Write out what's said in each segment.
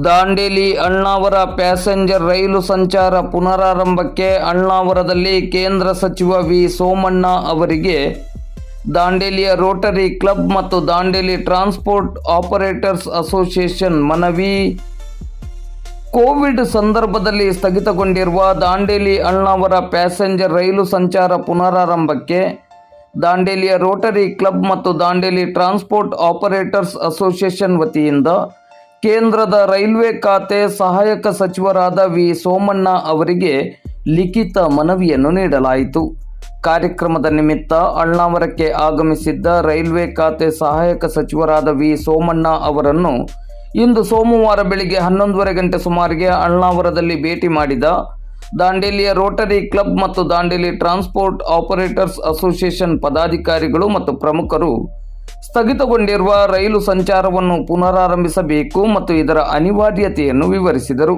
Dandeli Alnavar passenger rail ಸಂಚಾರ ಪುನರಾರಂಭಕ್ಕೆ ಅಣ್ಣಾವರದಲ್ಲಿ ಕೇಂದ್ರ ಸಚಿವ ವಿ. ಸೋಮಣ್ಣ ಅವರಿಗೆ ದಾಂಡೇಲಿಯ ರೋಟರಿ ಕ್ಲಬ್ ಮತ್ತು ದಾಂಡೇಲಿ ಟ್ರಾನ್ಸ್ಪೋರ್ಟ್ ಆಪರೇಟರ್ಸ್ ಅಸೋಸಿಯೇಷನ್ ಮನವಿ. ಕೋವಿಡ್ ಸಂದರ್ಭದಲ್ಲಿ ಸ್ಥಗಿತಗೊಂಡಿರುವ ದಾಂಡೇಲಿ ಅಣ್ಣಾವರ ಪ್ಯಾಸೆಂಜರ್ ರೈಲು ಸಂಚಾರ ಪುನರಾರಂಭಕ್ಕೆ ದಾಂಡೇಲಿಯ ರೋಟರಿ ಕ್ಲಬ್ ಮತ್ತು ದಾಂಡೇಲಿ ಟ್ರಾನ್ಸ್ಪೋರ್ಟ್ ಆಪರೇಟರ್ಸ್ ಅಸೋಸಿಯೇಷನ್ ವತಿಯಿಂದ ಕೇಂದ್ರದ ರೈಲ್ವೆ ಖಾತೆ ಸಹಾಯಕ ಸಚಿವರಾದ ವಿ. ಸೋಮಣ್ಣ ಅವರಿಗೆ ಲಿಖಿತ ಮನವಿಯನ್ನು ನೀಡಲಾಯಿತು. ಕಾರ್ಯಕ್ರಮದ ನಿಮಿತ್ತ ಅಳ್ನಾವರಕ್ಕೆ ಆಗಮಿಸಿದ್ದ ರೈಲ್ವೆ ಖಾತೆ ಸಹಾಯಕ ಸಚಿವರಾದ ವಿ. ಸೋಮಣ್ಣ ಅವರನ್ನು ಇಂದು ಸೋಮವಾರ ಬೆಳಿಗ್ಗೆ ಹನ್ನೊಂದುವರೆ ಗಂಟೆ ಸುಮಾರಿಗೆ ಅಳ್ನಾವರದಲ್ಲಿ ಭೇಟಿ ಮಾಡಿದ ದಾಂಡೇಲಿಯ ರೋಟರಿ ಕ್ಲಬ್ ಮತ್ತು ದಾಂಡೇಲಿ ಟ್ರಾನ್ಸ್ಪೋರ್ಟ್ ಆಪರೇಟರ್ಸ್ ಅಸೋಸಿಯೇಷನ್ ಪದಾಧಿಕಾರಿಗಳು ಮತ್ತು ಪ್ರಮುಖರು ಸ್ಥಗಿತಗೊಂಡಿರುವ ರೈಲು ಸಂಚಾರವನ್ನು ಪುನರಾರಂಭಿಸಬೇಕು ಮತ್ತು ಇದರ ಅನಿವಾರ್ಯತೆಯನ್ನು ವಿವರಿಸಿದರು.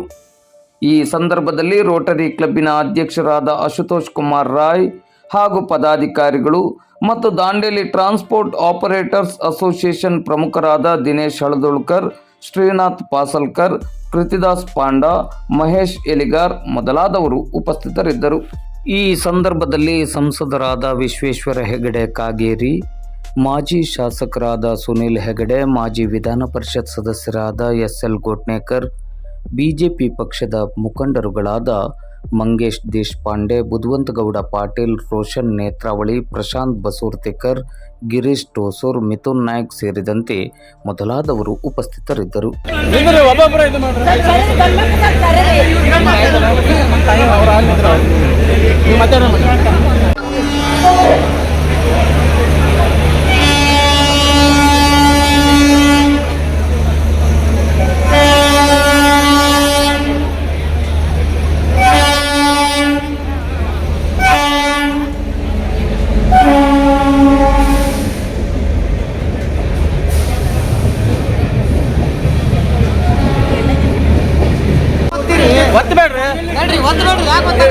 ಈ ಸಂದರ್ಭದಲ್ಲಿ ರೋಟರಿ ಕ್ಲಬ್ಬಿನ ಅಧ್ಯಕ್ಷರಾದ ಅಶುತೋಷ್ ಕುಮಾರ್ ರಾಯ್ ಹಾಗೂ ಪದಾಧಿಕಾರಿಗಳು ಮತ್ತು ದಾಂಡೇಲಿ ಟ್ರಾನ್ಸ್ಪೋರ್ಟ್ ಆಪರೇಟರ್ಸ್ ಅಸೋಸಿಯೇಷನ್ ಪ್ರಮುಖರಾದ ದಿನೇಶ್ ಹಳದೋಳ್ಕರ್, ಶ್ರೀನಾಥ್ ಪಾಸಲ್ಕರ್, ಕೃತಿದಾಸ್ ಪಾಂಡ, ಮಹೇಶ್ ಎಲಿಗಾರ್ ಮೊದಲಾದವರು ಉಪಸ್ಥಿತರಿದ್ದರು. ಈ ಸಂದರ್ಭದಲ್ಲಿ ಸಂಸದರಾದ ವಿಶ್ವೇಶ್ವರ ಹೆಗಡೆ ಕಾಗೇರಿ ಮಾಜಿ ಶಾಸಕರಾದ ಸುನಿಲ್ ಹೆಗಡೆ, ಮಾಜಿ ವಿಧಾನ ಪರಿಷತ್ ಸದಸ್ಯರಾದ ಎಸ್ ಎಲ್ ಗೋಟ್ನೇಕರ್, ಬಿಜೆಪಿ ಪಕ್ಷದ ಮುಖಂಡರುಗಳಾದ ಮಂಗೇಶ್ ದೇಶಪಾಂಡೆ ಬುದ್ವಂತಗೌಡ ಪಾಟೀಲ್, ರೋಷನ್ ನೇತ್ರಾವಳಿ, ಪ್ರಶಾಂತ್ ಬಸೂರ್ತಿಕರ್, ಗಿರೀಶ್ ಟೋಸೂರ್ ಮಿಥುನ್ ನಾಯಕ್ ಸೇರಿದಂತೆ ಮೊದಲಾದವರು ಉಪಸ್ಥಿತರಿದ್ದರು. వంద రోడ్డు రాకపోతే